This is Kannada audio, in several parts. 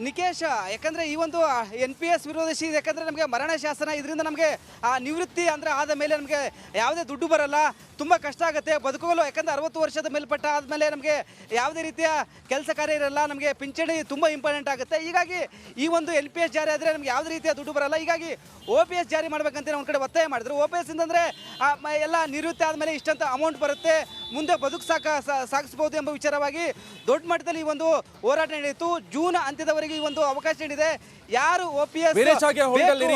ನಿಕೇಶ್, ಯಾಕಂದ್ರೆ ಈ ಒಂದು ಎನ್ ಪಿ ಎಸ್ ವಿರೋಧಿಸಿ ಯಾಕಂದ್ರೆ ನಮಗೆ ಮರಣ ಶಾಸನ, ಇದರಿಂದ ನಮಗೆ, ಆ, ನಿವೃತ್ತಿ ಅಂದ್ರೆ ಆದ ಮೇಲೆ ನಮಗೆ ಯಾವುದೇ ದುಡ್ಡು ಬರಲ್ಲ. ತುಂಬ ಕಷ್ಟ ಆಗುತ್ತೆ. ಬದುಕಲು ಯಾಕಂದರೆ ಅರವತ್ತು ವರ್ಷದ ಮೇಲ್ಪಟ್ಟ ಆದಮೇಲೆ ನಮಗೆ ಯಾವುದೇ ರೀತಿಯ ಕೆಲಸ ಕಾರ್ಯ ಇರಲ್ಲ ನಮಗೆ ಪಿಂಚಣಿ ತುಂಬ ಇಂಪಾರ್ಟೆಂಟ್ ಆಗುತ್ತೆ. ಹೀಗಾಗಿ ಈ ಒಂದು ಎಲ್ ಪಿ ಎಸ್ ಜಾರಿ ಆದರೆ ನಮಗೆ ಯಾವುದೇ ರೀತಿಯ ದುಡ್ಡು ಬರಲ್ಲ. ಹೀಗಾಗಿ ಓ ಪಿ ಎಸ್ ಜಾರಿ ಮಾಡ್ಬೇಕಂತ ಒಂದು ಕಡೆ ಒತ್ತಾಯ ಮಾಡಿದ್ರು. ಓ ಪಿ ಎಸ್ ಅಂದರೆ ಎಲ್ಲ ನಿವೃತ್ತಿ ಆದಮೇಲೆ ಇಷ್ಟಂತ ಅಮೌಂಟ್ ಬರುತ್ತೆ. ಮುಂದೆ ಬದುಕು ಸಾಕ ಸಾಗಿಸ್ಬೋದು ಎಂಬ ವಿಚಾರವಾಗಿ ದೊಡ್ಡ ಮಟ್ಟದಲ್ಲಿ ಈ ಒಂದು ಹೋರಾಟ ನಡೆಯಿತು. ಜೂನ್ ಅಂತ್ಯದವರೆಗೆ ಈ ಒಂದು ಅವಕಾಶ ನೀಡಿದೆ. ಯಾರು ಒ ಪಿ ಎಸ್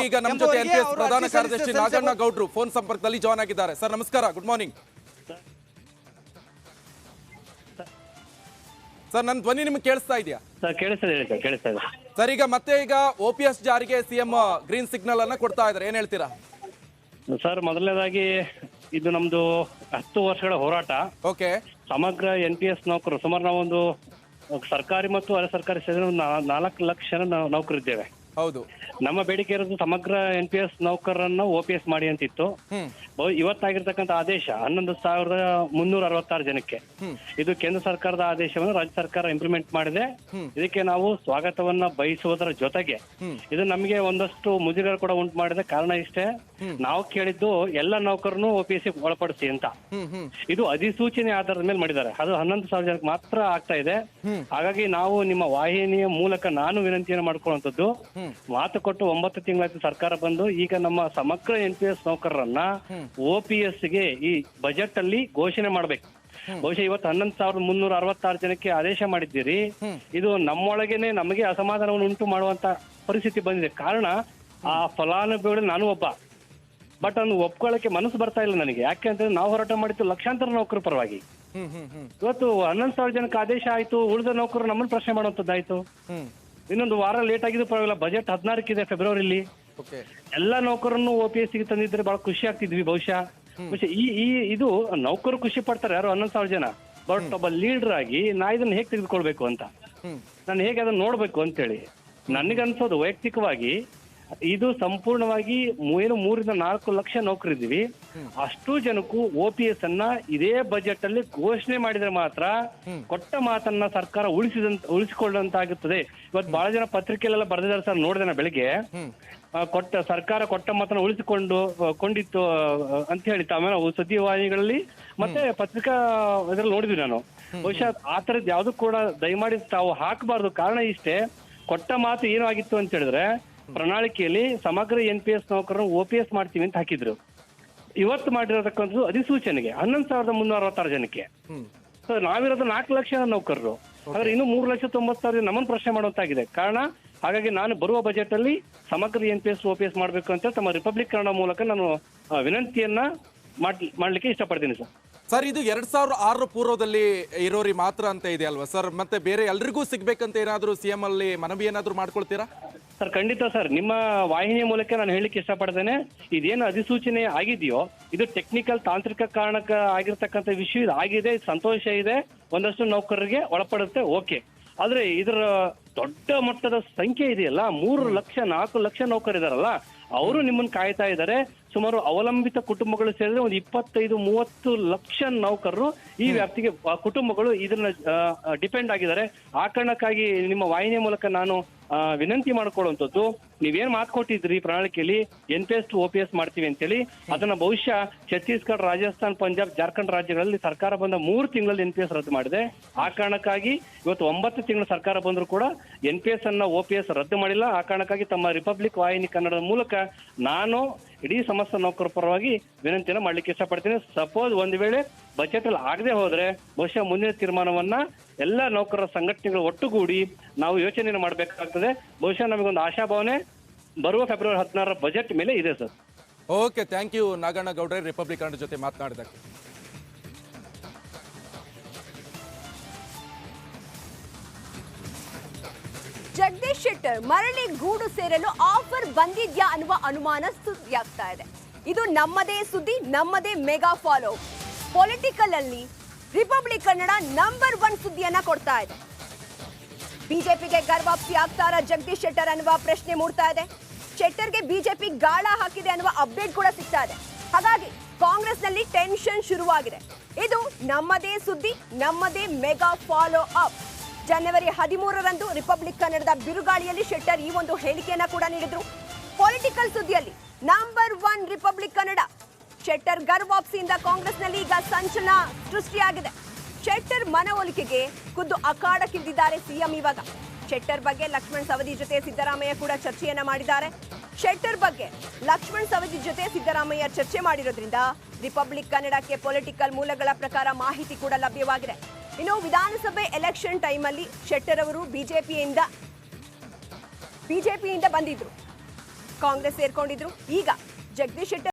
ಈಗ ನಮ್ಮ ಜೊತೆ ಪ್ರಧಾನ ಕಾರ್ಯದರ್ಶಿ ನಾಗಣ್ಣ ಗೌಡ್ರು ಫೋನ್ ಸಂಪರ್ಕದಲ್ಲಿ ಜಾಯ್ನ್ ಆಗಿದ್ದಾರೆ. ಸರ್ ನಮಸ್ಕಾರ. ಗುಡ್ ಮಾರ್ನಿಂಗ್ ಸರ್ ನನ್ನ ಧ್ವನಿ ನಿಮ್ಗೆ ಕೇಳಿಸ್ತಾ ಇದೆಯಾ? ಸರ್ ಕೇಳಿಸ್ತದೆ ಹೇಳಿ ಸರ್ ಕೇಳಿಸ್ತಾ ಇದೆ. ಸರ್ ಈಗ ಮತ್ತೆ ಈಗ ಒ ಪಿ ಎಸ್ ಜಾರಿಗೆ ಸಿಎಂ ಗ್ರೀನ್ ಸಿಗ್ನಲ್ ಅನ್ನ ಕೊಡ್ತಾ ಇದ್ದಾರೆ. ಏನ್ ಹೇಳ್ತೀರಾ? ಸರ್ ಮೊದಲನೇದಾಗಿ ಇದು ನಮ್ದು ಹತ್ತು ವರ್ಷಗಳ ಹೋರಾಟ. ಓಕೆ. ಸಮಗ್ರ ಎನ್ ಪಿ ಎಸ್ ನೌಕರು ಸುಮಾರು ನಾವೊಂದು ಸರ್ಕಾರಿ ಮತ್ತು ಅರೆ ಸರ್ಕಾರಿ ಸೇರಿದ ನಾಲ್ಕು ಲಕ್ಷ ಜನ ನಾವು ನೌಕರಿದ್ದೇವೆ. ಹೌದು. ನಮ್ಮ ಬೇಡಿಕೆ ಇರೋದು ಸಮಗ್ರ ಎನ್ ಪಿ ಎಸ್ ನೌಕರರನ್ನ ಒ ಪಿ ಎಸ್ ಮಾಡಿ ಅಂತಿತ್ತು. ಬಹು- ಇವತ್ತಾಗಿರ್ತಕ್ಕಂಥ ಆದೇಶ ಹನ್ನೊಂದು ಸಾವಿರದ ಮುನ್ನೂರ ಅರವತ್ತಾರು ಜನಕ್ಕೆ. ಇದು ಕೇಂದ್ರ ಸರ್ಕಾರದ ಆದೇಶವನ್ನು ರಾಜ್ಯ ಸರ್ಕಾರ ಇಂಪ್ಲಿಮೆಂಟ್ ಮಾಡಿದೆ. ಇದಕ್ಕೆ ನಾವು ಸ್ವಾಗತವನ್ನ ಬಯಸುವುದರ ಜೊತೆಗೆ ಇದು ನಮಗೆ ಒಂದಷ್ಟು ಮುಜುಗರ ಕೂಡ ಉಂಟು ಮಾಡಿದೆ ಕಾರಣ ಇಷ್ಟೇ. ನಾವು ಕೇಳಿದ್ದು ಎಲ್ಲ ನೌಕರನ್ನು ಒ ಪಿ ಎಸ್ ಒಳಪಡಿಸಿ ಅಂತ. ಹ್ಮ್ ಹ್ಮ್. ಇದು ಅಧಿಸೂಚನೆ ಆಧಾರದ ಮೇಲೆ ಮಾಡಿದ್ದಾರೆ. ಅದು ಹನ್ನೊಂದು ಸಾವಿರ ಜನಕ್ಕೆ ಮಾತ್ರ ಆಗ್ತಾ ಇದೆ. ಹಾಗಾಗಿ ನಾವು ನಿಮ್ಮ ವಾಹಿನಿಯ ಮೂಲಕ ನಾನು ವಿನಂತಿಯನ್ನು ಮಾಡ್ಕೊಳ್ಳುವಂಥದ್ದು. ಮಾತು ಕೊಟ್ಟು ಒಂಬತ್ತು ತಿಂಗಳಾಯ್ತು ಸರ್ಕಾರ ಬಂದು ಈಗ ನಮ್ಮ ಸಮಗ್ರ ಎನ್ ಪಿ ಎಸ್ ನೌಕರರನ್ನ ಒ ಪಿ ಎಸ್ಗೆ ಈ ಬಜೆಟ್ ಅಲ್ಲಿ ಘೋಷಣೆ ಮಾಡ್ಬೇಕು. ಬಹುಶಃ ಇವತ್ತು ಹನ್ನೊಂದು ಸಾವಿರದ ಮುನ್ನೂರ ಅರವತ್ತಾರು ಜನಕ್ಕೆ ಆದೇಶ ಮಾಡಿದ್ದೀರಿ. ಇದು ನಮ್ಮೊಳಗೇನೆ ನಮಗೆ ಅಸಮಾಧಾನವನ್ನು ಉಂಟು ಮಾಡುವಂತ ಪರಿಸ್ಥಿತಿ ಬಂದಿದೆ. ಕಾರಣ ಆ ಫಲಾನುಭವಿಗಳು ನಾನು ಒಬ್ಬ. ಬಟ್ ಅದನ್ನು ಒಪ್ಕೊಳ್ಳಕ್ಕೆ ಮನಸ್ಸು ಬರ್ತಾ ಇಲ್ಲ ನನಗೆ. ಯಾಕೆ ಅಂತಂದ್ರೆ ನಾವು ಹೋರಾಟ ಮಾಡಿದ್ದು ಲಕ್ಷಾಂತರ ನೌಕರ ಪರವಾಗಿ. ಇವತ್ತು ಹನ್ನೊಂದು ಸಾವಿರ ಜನಕ್ಕೆ ಆದೇಶ ಆಯ್ತು ಉಳಿದ ನೌಕರರು ನಮ್ಮನ್ನು ಪ್ರಶ್ನೆ ಮಾಡುವಂತದ್ದಾಯ್ತು ಇನ್ನೊಂದು ವಾರ ಲೇಟ್ ಆಗಿದ್ದು ಪರವಾಗಿಲ್ಲ. ಬಜೆಟ್ ಹದಿನಾರಕ್ಕಿದೆ ಫೆಬ್ರವರಿಲಿ ಎಲ್ಲ ನೌಕರನ್ನು ಒ ಪಿ ಎಸ್ಗೆ ತಂದಿದ್ರೆ ಬಹಳ ಖುಷಿ ಆಗ್ತಿದ್ವಿ ಬಹುಶಃ. ಬಹುಶಃ ಈ ಈ ಇದು ನೌಕರು ಖುಷಿ ಪಡ್ತಾರೆ ಯಾರು? ಹನ್ನೊಂದು ಸಾವಿರ ಜನ. ಬಟ್ ಒಬ್ಬ ಲೀಡರ್ ಆಗಿ ನಾ ಇದನ್ನ ಹೇಗೆ ತೆಗೆದುಕೊಳ್ಬೇಕು ಅಂತ. ನಾನು ಹೇಗೆ ಅದನ್ನ ನೋಡ್ಬೇಕು ಅಂತೇಳಿ. ನನಗನ್ಸೋದು ವೈಯಕ್ತಿಕವಾಗಿ ಇದು ಸಂಪೂರ್ಣವಾಗಿ ಏನು ಮೂರಿಂದ ನಾಲ್ಕು ಲಕ್ಷ ನೌಕರಿದ್ದೀವಿ. ಅಷ್ಟು ಜನಕ್ಕೂ ಒ ಪಿ ಎಸ್ ಅನ್ನ ಇದೇ ಬಜೆಟ್ ಅಲ್ಲಿ ಘೋಷಣೆ ಮಾಡಿದ್ರೆ ಮಾತ್ರ ಕೊಟ್ಟ ಮಾತನ್ನ ಸರ್ಕಾರ ಉಳಿಸಿದಂತ ಉಳಿಸಿಕೊಳ್ಳುವಂತಾಗುತ್ತದೆ ಇವತ್ತು ಬಹಳ ಜನ ಪತ್ರಿಕೆಲೆಲ್ಲ ಬರೆದಿದ್ದಾರೆ ಸರ್ ನೋಡಿದೆ ನಾ ಬೆಳಿಗ್ಗೆ. ಕೊಟ್ಟ ಸರ್ಕಾರ ಕೊಟ್ಟ ಮಾತನ್ನ ಉಳಿಸಿಕೊಂಡು ಕೊಂಡಿತ್ತು ಅಂತ ಹೇಳಿ ಆಮೇಲೆ ಸುದ್ದಿವಾಹಿನಿಗಳಲ್ಲಿ ಮತ್ತೆ ಪತ್ರಿಕಾ ಇದ್ರಲ್ಲಿ ನೋಡಿದ್ವಿ ನಾನು. ಬಹುಶಃ ಆ ತರದ್ ಯಾವುದು ಕೂಡ ದಯಮಾಡಿ ತಾವು ಹಾಕಬಾರ್ದು. ಕಾರಣ ಇಷ್ಟೇ ಕೊಟ್ಟ ಮಾತು ಏನಾಗಿತ್ತು ಅಂತ ಹೇಳಿದ್ರೆ ಪ್ರಣಾಳಿಕೆಯಲ್ಲಿ ಸಮಗ್ರ ಎನ್ ಪಿ ಎಸ್ ನೌಕರರು ಒ ಪಿ ಎಸ್ ಮಾಡ್ತೀವಿ ಅಂತ ಹಾಕಿದ್ರು. ಇವತ್ತು ಮಾಡಿರತಕ್ಕಂಥದ್ದು ಅಧಿಸೂಚನೆಗೆ ಹನ್ನೊಂದು ಸಾವಿರದ ಮುನ್ನೂರ ಅರವತ್ತಾರು ಜನಕ್ಕೆ ಸೊ ನಾವಿರೋದು ನಾಲ್ಕು ಲಕ್ಷ ನೌಕರರು. ಆದ್ರೆ ಇನ್ನು ಮೂರು ಲಕ್ಷ ತೊಂಬತ್ತು ಸಾವಿರ ನಮ್ಮನ್ನು ಪ್ರಶ್ನೆ ಮಾಡುವಂತಾಗಿದೆ. ಕಾರಣ ಹಾಗಾಗಿ ನಾನು ಬರುವ ಬಜೆಟ್ ಅಲ್ಲಿ ಸಮಗ್ರ N P S O P S ಮಾಡಬೇಕು ಅಂತ ತಮ್ಮ ರಿಪಬ್ಲಿಕ್ ಕನ್ನಡ ಮೂಲಕ ನಾನು ವಿನಂತಿಯನ್ನ ಮಾಡ್- ಮಾಡ್ಲಿಕ್ಕೆ ಇಷ್ಟಪಡ್ತೀನಿ ಸರ್. ಸರ್ ಇದು ಎರಡ್ ಸಾವಿರದ ಆರರ ಪೂರ್ವದಲ್ಲಿ ಇರೋರಿ ಮಾತ್ರ ಅಂತ ಇದೆ ಅಲ್ವಾ ಸರ್? ಮತ್ತೆ ಬೇರೆ ಎಲ್ರಿಗೂ ಸಿಗ್ಬೇಕಂತ ಏನಾದ್ರು ಸಿಎಂ ಅಲ್ಲಿ ಮನವಿ ಏನಾದ್ರು ಮಾಡ್ಕೊಳ್ತೀರಾ? ಸರ್ ಖಂಡಿತ ಸರ್. ನಿಮ್ಮ ವಾಹಿನಿಯ ಮೂಲಕ ನಾನು ಹೇಳಲಿಕ್ಕೆ ಇಷ್ಟಪಡ್ತೇನೆ. ಇದೇನು ಅಧಿಸೂಚನೆ ಆಗಿದೆಯೋ ಇದು ಟೆಕ್ನಿಕಲ್ ತಾಂತ್ರಿಕ ಕಾರಣಕ್ಕೆ ಆಗಿರ್ತಕ್ಕಂಥ ವಿಷಯ ಇದು ಆಗಿದೆ ಸಂತೋಷ ಇದೆ ಒಂದಷ್ಟು ನೌಕರರಿಗೆ ಒಳಪಡುತ್ತೆ ಓಕೆ. ಆದ್ರೆ ಇದರ ದೊಡ್ಡ ಮಟ್ಟದ ಸಂಖ್ಯೆ ಇದೆಯಲ್ಲ ಮೂರು ಲಕ್ಷ ನಾಲ್ಕು ಲಕ್ಷ ನೌಕರಿದಾರಲ್ಲ ಅವರು ನಿಮ್ಮನ್ನ ಕಾಯ್ತಾ ಇದ್ದಾರೆ. ಸುಮಾರು ಅವಲಂಬಿತ ಕುಟುಂಬಗಳು ಸೇರಿದ್ರೆ ಒಂದು ಇಪ್ಪತ್ತೈದು ಮೂವತ್ತು ಲಕ್ಷ ನೌಕರರು ಈ ವ್ಯಾಪ್ತಿಗೆ ಕುಟುಂಬಗಳು ಇದನ್ನ ಡಿಪೆಂಡ್ ಆಗಿದ್ದಾರೆ. ಆ ಕಾರಣಕ್ಕಾಗಿ ನಿಮ್ಮ ವಾಹಿನಿಯ ಮೂಲಕ ನಾನು ವಿನಂತಿ ಮಾಡ್ಕೊಳ್ಳುವಂಥದ್ದು. ನೀವೇನ್ ಮಾತು ಕೊಟ್ಟಿದ್ರಿ ಪ್ರಣಾಳಿಕೆಯಲ್ಲಿ N P S to O P S ಮಾಡ್ತೀವಿ ಅಂತೇಳಿ, ಅದನ್ನ ಬಹುಶಃ ಛತ್ತೀಸ್ಗಢ, ರಾಜಸ್ಥಾನ್, ಪಂಜಾಬ್, ಜಾರ್ಖಂಡ್ ರಾಜ್ಯಗಳಲ್ಲಿ ಸರ್ಕಾರ ಬಂದ ಮೂರು ತಿಂಗಳಲ್ಲಿ ಎನ್ ಪಿ ಎಸ್ ರದ್ದು ಮಾಡಿದೆ. ಆ ಕಾರಣಕ್ಕಾಗಿ ಇವತ್ತು ಒಂಬತ್ತು ತಿಂಗಳ ಸರ್ಕಾರ ಬಂದರೂ ಕೂಡ ಎನ್ ಪಿ ಎಸ್ ಅನ್ನ ಓ ಪಿ ಎಸ್ ರದ್ದು ಮಾಡಿಲ್ಲ. ಆ ಕಾರಣಕ್ಕಾಗಿ ತಮ್ಮ ರಿಪಬ್ಲಿಕ್ ವಾಹಿನಿ ಕನ್ನಡದ ಮೂಲಕ ನಾನು ಇಡೀ ಸಮಸ್ತ ನೌಕರ ಪರವಾಗಿ ವಿನಂತಿಯನ್ನು ಮಾಡ್ಲಿಕ್ಕೆ ಇಷ್ಟಪಡ್ತೀನಿ. ಸಪೋಸ್ ಒಂದು ವೇಳೆ ಬಜೆಟ್ ಅಲ್ಲಿ ಆಗದೆ ಹೋದ್ರೆ, ಬಹುಶಃ ಮುಂದಿನ ತೀರ್ಮಾನವನ್ನ ಎಲ್ಲ ನೌಕರರ ಸಂಘಟನೆಗಳು ಒಟ್ಟುಗೂಡಿ ನಾವು ಯೋಚನೆಯನ್ನು ಮಾಡಬೇಕಾಗ್ತದೆ. ಬಹುಶಃ ನಮಗೊಂದು ಆಶಾಭಾವನೆ ಬರುವ ಫೆಬ್ರವರಿ ಹದಿನಾರರ ಬಜೆಟ್ ಮೇಲೆ ಇದೆ sir okay thank you Naganna ಗೌಡ್ರೆ ರಿಪಬ್ಲಿಕ್ ಕನ್ನಡ ಜೊತೆ ಮಾತನಾಡಿದಕ್ಕೆ ಜಗದೀಶ್ ಶೆಟ್ಟರ್ ಮರಳಿ ಗೂಡು ಸೇರಲು ಆಫರ್ ಬಂದಿದ್ಯಾ ಅನ್ನುವ ಅನುಮಾನ ಸುದ್ದಿಯಾಗ್ತಾ ಇದೆ. ಇದು ನಮ್ಮದೇ ಸುದ್ದಿ ನಮ್ಮದೇ ಮೆಗಾ ಫಾಲೋ ಪೊಲಿಟಿಕಲ್ ಅಲ್ಲಿ ರಿಪಬ್ಲಿಕ್ ಕನ್ನಡ ನಂಬರ್ ಒನ್ ಸುದ್ದಿಯನ್ನ ಕೊಡ್ತಾ ಇದೆ. ಬಿಜೆಪಿಗೆ ಗರ್ವಾಪ್ತಿ ಆಗ್ತಾರ ಜಗದೀಶ್ ಶೆಟ್ಟರ್ ಅನ್ನುವ ಪ್ರಶ್ನೆ ಮೂಡ್ತಾ ಇದೆ. ಶೆಟ್ಟರ್ಗೆ ಬಿಜೆಪಿ ಗಾಳ ಹಾಕಿದೆ ಅನ್ನುವ ಅಪ್ಡೇಟ್ ಕೂಡ ಸಿಗ್ತಾ ಇದೆ. ಹಾಗಾಗಿ ಕಾಂಗ್ರೆಸ್ನಲ್ಲಿ ಟೆನ್ಷನ್ ಶುರುವಾಗಿದೆ. ಇದು ನಮ್ಮದೇ ಸುದ್ದಿ, ನಮ್ಮದೇ ಮೆಗಾ ಫಾಲೋ ಅಪ್ ಜನವರಿ ಹದಿಮೂರರಂದು ರಿಪಬ್ಲಿಕ್ ಕನ್ನಡದ ಬಿರುಗಾಳಿಯಲ್ಲಿ ಶೆಟ್ಟರ್ ಈ ಒಂದು ಹೇಳಿಕೆಯನ್ನ ಕೂಡ ನೀಡಿದ್ರು. Political ಸುದ್ದಿಯಲ್ಲಿ number one Republic Kannada. Shettar ಗರ್ವಾಪ್ಸಿಯಿಂದ ಕಾಂಗ್ರೆಸ್ನಲ್ಲಿ ಈಗ ಸಂಚಲನ ಸೃಷ್ಟಿಯಾಗಿದೆ. ಶೆಟ್ಟರ್ ಮನವೊಲಿಕೆಗೆ ಖುದ್ದು ಅಖಾಡಕ್ಕಿಳಿದಿದ್ದಾರೆ ಸಿಎಂ ಇವಾಗ. ಶೆಟ್ಟರ್ ಬಗ್ಗೆ ಲಕ್ಷ್ಮಣ್ ಸವದಿ ಜೊತೆ ಸಿದ್ದರಾಮಯ್ಯ ಕೂಡ ಚರ್ಚೆಯನ್ನ ಮಾಡಿದ್ದಾರೆ. ಶೆಟ್ಟರ್ ಬಗ್ಗೆ ಲಕ್ಷ್ಮಣ್ ಸವದಿ ಜೊತೆ ಸಿದ್ದರಾಮಯ್ಯ ಚರ್ಚೆ ಮಾಡಿರೋದ್ರಿಂದ ರಿಪಬ್ಲಿಕ್ ಕನ್ನಡಕ್ಕೆ ಪೊಲಿಟಿಕಲ್ ಮೂಲಗಳ ಪ್ರಕಾರ ಮಾಹಿತಿ ಕೂಡ ಲಭ್ಯವಾಗಿದೆ. ಇನ್ನು ವಿಧಾನಸಭೆ ಎಲೆಕ್ಷನ್ ಟೈಮಲ್ಲಿ ಶೆಟ್ಟರ್ ಅವರು ಬಿಜೆಪಿಯಿಂದ ಬಿಜೆಪಿಯಿಂದ ಬಂದಿದ್ರು. ಕಾಂಗ್ರೆಸ್ ಸೇರ್ಕೊಂಡಿದ್ರು. ಈಗ ಜಗದೀಶ್ ಶೆಟ್ಟರ್